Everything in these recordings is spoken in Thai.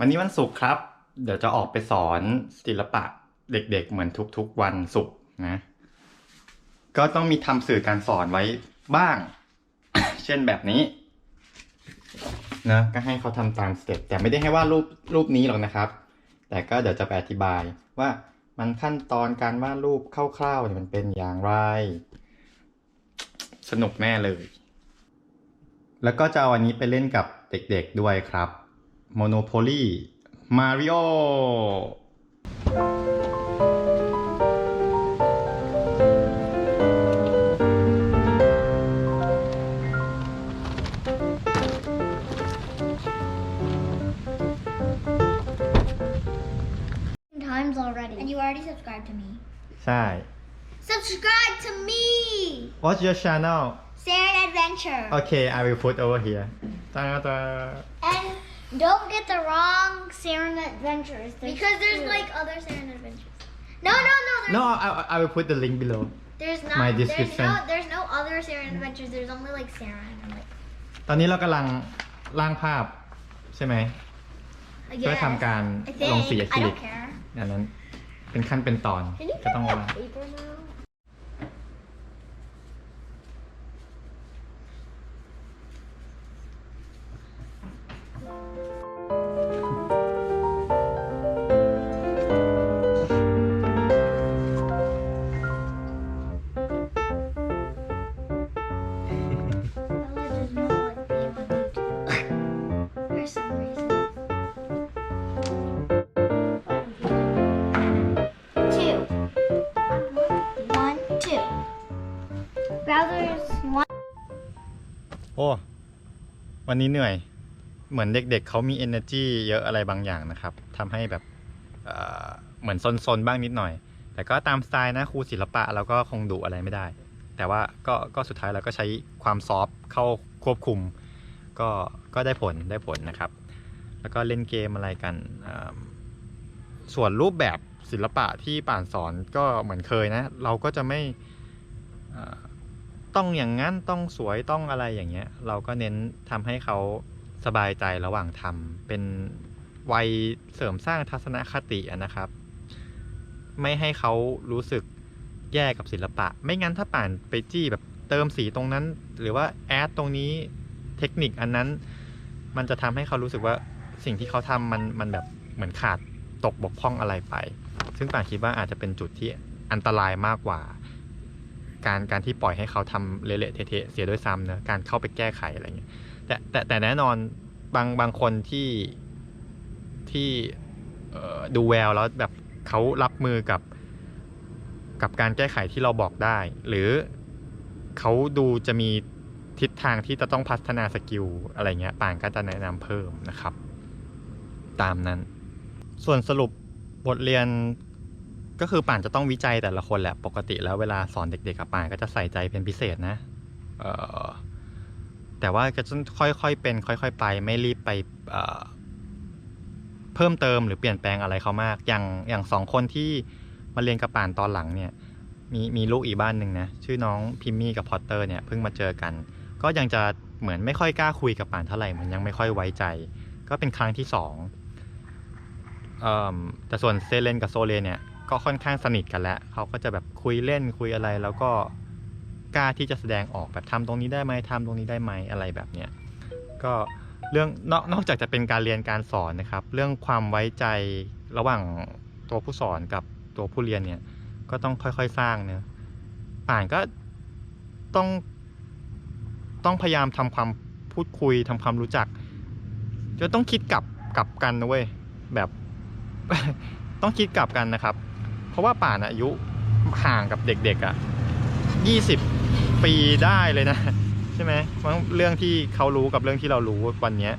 วันนี้วันศุกร์ครับ เดี๋ยวจะออกไปสอนศิลปะเด็กๆ เหมือนทุกๆวันศุกร์นะ ก็ต้องมีทำสื่อการสอนไว้บ้าง เช่นแบบนี้นะก็ให้เขาทำตามสเต็ปแต่ไม่ได้ให้วาดรูปรูปนี้หรอกนะครับ แต่ก็เดี๋ยวจะไปอธิบายว่ามันขั้นตอนการวาดรูปคร่าวๆเนี่ยมันเป็นอย่างไร สนุกแน่เลย แล้วก็จะเอาอันนี้ไปเล่นกับเด็กๆด้วยครับ Monopoly Mario times already. And you already subscribed to me. ใช่ Subscribe to me! What's your channel Sarah Adventure. Okay I will put over here ตาตา And don't get the wrong Siren Adventures. Because there's two. like other Sarah Adventures. No, no, no. There's, No I I will put the link below there's not. my there's description. no. There's no other Sarah Adventures. There's only like Sarah and I'm like. ตอนนี้เรากำลังร่างภาพใช่ไหม uh, เพื่อ yes. ทำการ I ลง think. สีอะคริ I ลิก don't care. อันนั้นเป็นขั้นเป็นตอน Can you ก็ get ต้อง me วา a ง paper Brothers, one. โอ้ วันนี้เหนื่อย เหมือนเด็กๆเขามี energy เยอะอะไรบางอย่างนะครับ ทำให้แบบเอ่อเหมือนซนๆบ้างนิดหน่อย แต่ก็ตามสไตล์นะครูศิลปะเราก็คงดุอะไรไม่ได้ แต่ว่าก็ก็สุดท้ายเราก็ใช้ความซอฟต์เข้าควบคุม ก็ก็ได้ผลได้ผลนะครับ แล้วก็เล่นเกมอะไรกันเอิ่มส่วนรูปแบบศิลปะที่ป่านสอนก็เหมือนเคยนะ เราก็จะไม่เอ่อ ต้องอย่างนั้นต้องสวยต้องอะไรอย่างเงี้ย เราก็เน้นทำให้เขาสบายใจระหว่างทำเป็นวัยเสริมสร้างทัศนคตินะครับ ไม่ให้เขารู้สึกแย่กับศิลปะ ไม่งั้นถ้าป่านไปจี้แบบเติมสีตรงนั้น หรือว่าแอดตรงนี้เทคนิคอันนั้น มันจะทำให้เขารู้สึกว่าสิ่งที่เขาทำมันมันแบบเหมือนขาดตกบกพร่องอะไรไป ซึ่งป่านคิดว่าอาจจะเป็นจุดที่อันตรายมากกว่า การการที่ปล่อยให้เขาทำเละเทะเสียด้วยซ้ำเนะการเข้าไปแก้ไขอะไรเงี้ยแต่แต่แต่แน่นอนบางบางคนที่ที่ดูแววแล้วแบบเขารับมือกับ กับการแก้ไขที่เราบอกได้ หรือเขาดูจะมีทิศทางที่จะต้องพัฒนาสกิลอะไรเงี้ยป่านก็จะแนะนำเพิ่มนะครับ ตามนั้น ส่วนสรุปบทเรียน ก็คือป่านจะต้องวิจัยแต่ละคนแหละปกติแล้วเวลาสอนเด็กๆกับป่านก็จะใส่ใจเป็นพิเศษนะเออแต่ว่าก็จะค่อยๆเป็น ค่อย ๆ ไปไม่รีบไปเเพิ่มเติมหรือเปลี่ยนแปลงอะไรเขามาก อย่างอย่างสองคนที่มาเรียนกับป่านตอนหลังเนี่ย มีมีลูกอีกบ้านหนึ่งนะชื่อน้องพิมมี่กับพอตเตอร์เนี่ยเพิ่งมาเจอกัน ก็ยังจะเหมือนไม่ค่อยกล้าคุยกับป่านเท่าไหร่มันยังไม่ค่อยไว้ใจ ก็เป็นครั้งที่สองแต่ส่วนเซเลนกับโซเลนเนี่ย ก็ค่อนข้างสนิทกันแล้วเขาก็จะแบบคุยเล่นคุยอะไร แล้วก็กล้าที่จะแสดงออกแบบทำตรงนี้ได้ไหมทำตรงนี้ได้ไหมอะไรแบบเนี้ยก็เรื่องนอกนอกจากจะเป็นการเรียนการสอนนะครับ เรื่องความไว้ใจระหว่างตัวผู้สอนกับตัวผู้เรียนเนี่ยก็ต้องค่อยๆสร้างเนอะป่านก็ต้องต้องพยายามทำความพูดคุยทำความรู้จักจะต้องคิดกลับกลับกันนะเว้ยแบบต้องคิดกลับกันนะครับ ราะว่าป่านอายุห่างกับเด็กๆอะ่ะยี่สิบปีได้เลยนะใช่ไหมบางเรื่องที่เขารู้กับเรื่องที่เรารู้วันเนี้ย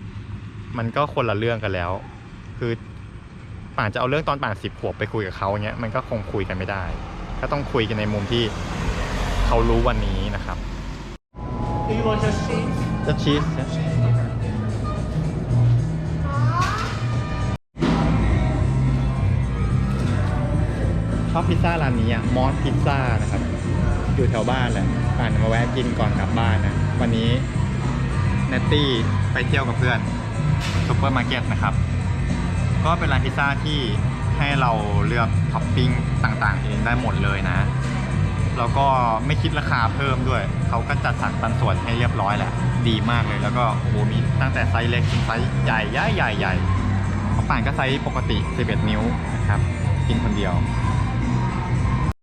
มันก็คนละเรื่องกันแล้ว คือป่านจะเอาเรื่องตอนป่านสิบขวบไปคุยกับเขาเนี้ยมันก็คงคุยกันไม่ได้ ก็ต้องคุยกันในมุมที่เขารู้วันนี้นะครับ Do you want just cheese? จะชี อบพิซซ่าร้านนี้อะมอสพิซซ่านะครับ อยู่แถวบ้านแหละป่านมาแวะกินก่อนกลับบ้านนะ วันนี้เนตตี้ไปเที่ยวกับเพื่อนซุปเปอร์มาร์เก็ตนะครับ ก็เป็นร้านพิซซ่าที่ให้เราเลือกท็อปปิ้งต่างๆเองได้หมดเลยนะ แล้วก็ไม่คิดราคาเพิ่มด้วย เขาก็จัดสรรปันส่วนให้เรียบร้อยแหละ ดีมากเลย แล้วก็โอ้โหมีตั้งแต่ไซส์เล็กถึงไซส์ใหญ่ใหญ่ใหญ่ใหญ่ของป่านก็ไซส์ปกติ 11 นิ้วนะครับ กินคนเดียว